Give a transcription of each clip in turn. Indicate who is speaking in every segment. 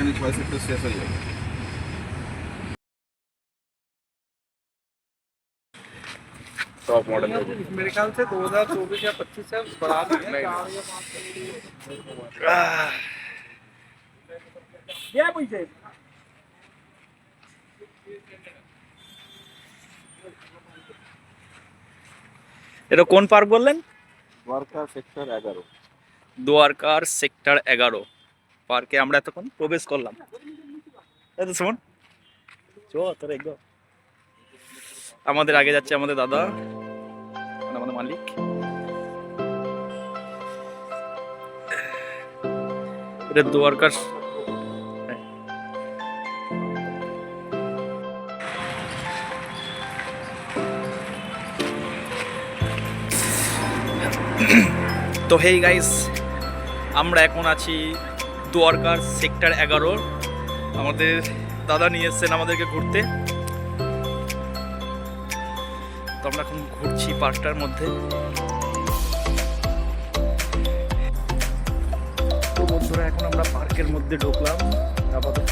Speaker 1: এখানে ছয় সেক্টর শেষ হয়ে যাবে टॉप मॉडल
Speaker 2: मेरे ख्याल से 2024 या 25 से बढ़ा दिए चार या पाँच ये पीछे
Speaker 3: এটা কোন পার্ক বললেন
Speaker 1: द्वारका सेक्टर एगारो
Speaker 3: দোয়ারকার সেক্টর এগারো পার্কে আমরা এতক্ষণ প্রবেশ করলাম। এই তো শোন চো তোর একদম আমাদের আগে যাচ্ছে আমাদের দাদা। আমাদের মালিক। এটা দোয়ারকার তো হেই গাইস আমরা এখন আছি দোয়ারকার সেক্টর এগারো। আমাদের দাদা নিয়ে এসছেন আমাদেরকে ঘুরতে। তো আমরা এখন ঘুরছি পার্কটার মধ্যে। তো বন্ধুরা, এখন আমরা পার্কের মধ্যে ঢুকলাম। আপাতত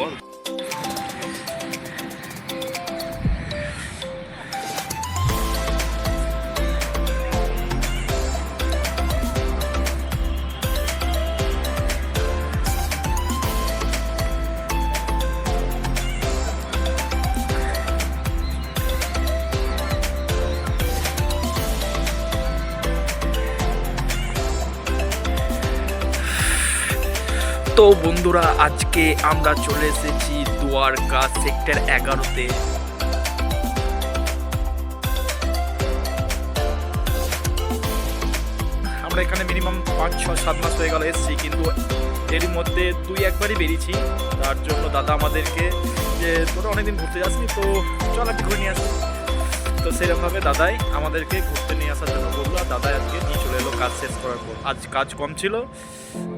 Speaker 1: হয়ে
Speaker 3: তো বন্ধুরা, আজকে আমরা চলে এসেছি দুয়ারকা সেক্টর এগারোতে। আমরা এখানে মিনিমাম পাঁচ ছ সাত মাস হয়ে গেল এসেছি, কিন্তু এর মধ্যে দুই, একবারই বেরিয়েছি। তার জন্য দাদা আমাদেরকে যে তোরা অনেকদিন ঘুরতে যাসনি, তো চল একটু ঘুরে নিয়ে আসি। তো সেরকমভাবে দাদাই আমাদেরকে ঘুরতে নিয়ে আসার জন্য বলল, আর দাদাই আজকে নিয়ে চলে এলো, কাজ শেষ করার পর। আজ কাজ কম ছিল,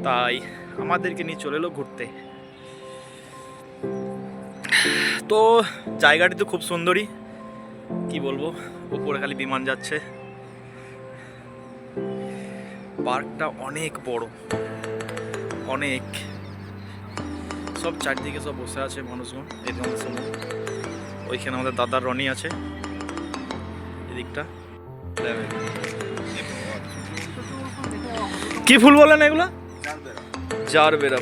Speaker 3: তাই আমাদেরকে নিয়ে চলে এলো ঘুরতে। তো জায়গাটি তো খুব সুন্দরই, কি বলব, উপরে খালি বিমান যাচ্ছে। পার্কটা অনেক বড়, অনেক। সব চারদিকে সব বসে আছে মানুষজন আমাদের সামনে। ওইখানে আমাদের দাদার রনি আছে, এদিকটা। কি ফুল বলেন এগুলা? জার বেরা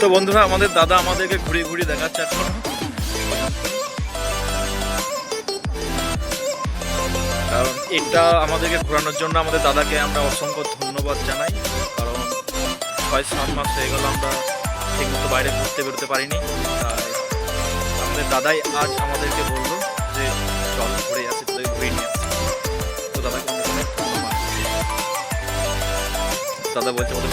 Speaker 3: তো বন্ধুরা, আমাদের দাদা আমাদেরকে ঘুরিয়ে ঘুরিয়ে দেখাচ্ছে এখন। কারণ এটা আমাদেরকে ঘোরানোর জন্য আমাদের দাদাকে আমরা অসংখ্য ধন্যবাদ জানাই। কারণ ছয়, সাত মাস হয়ে গেল আমরা ঠিকমতো বাইরে ঘুরতে বেরোতে পারিনি। আমাদের দাদাই আজ আমাদেরকে বলল যে, চল ঘুরে আসি, তোদের ঘুরিয়ে নিয়ে তো দাদাকে অনেক ধন্যবাদ। দাদা বলছে, ওদের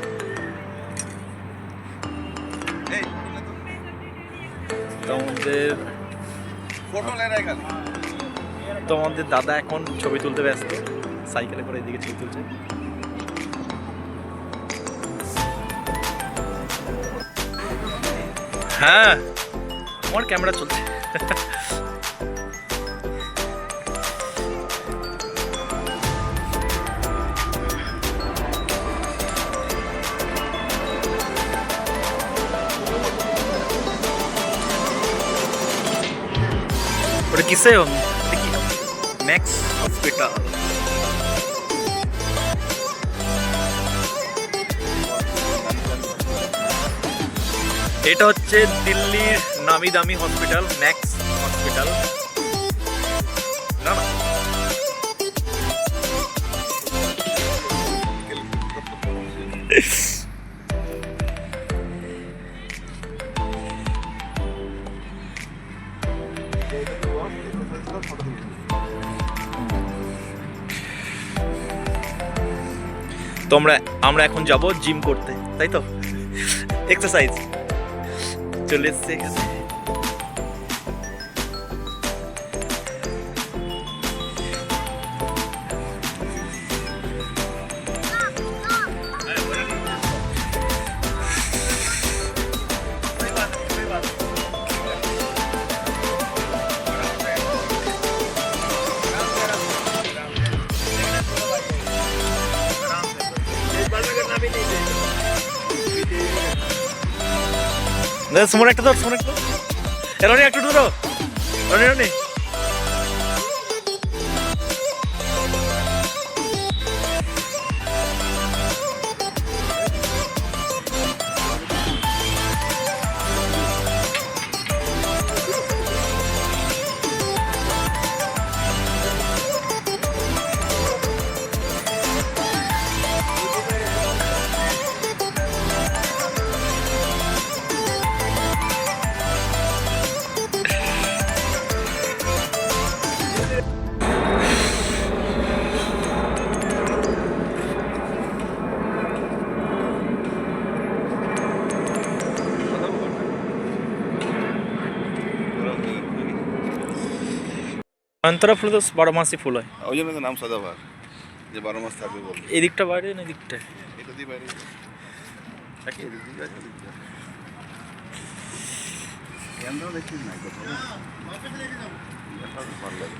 Speaker 3: তোমাদের তোমাদের দাদা এখন ছবি তুলতে ব্যস্ত। সাইকেলে করে এদিকে ছবি তুলছে। হ্যাঁ আমার ক্যামেরা চলছে। ওটা কিসে দেখি। ম্যাক্স হসপিটাল এটা হচ্ছে দিল্লির নামি দামি হসপিটাল ম্যাক্স হসপিটাল না না। তো আমরা আমরা এখন যাব জিম করতে তাই তো? এক্সারসাইজ চলে এসছে এখানে দাদা সুমন একটা ধর সুমন একটা রনি একটু ধরো রনি রনি। অন্তরা ফুল তো বারো মাসই ফুল হয়।
Speaker 1: ওই জন্য তো নাম সদাবার যে বারো মাস থাকবে বলবে
Speaker 3: এদিকটা বাইরে না এদিকটায়?
Speaker 1: এটা দিয়ে বাইরে। ক্যামেরা দেখিস না কোথাও। ভালো লাগে।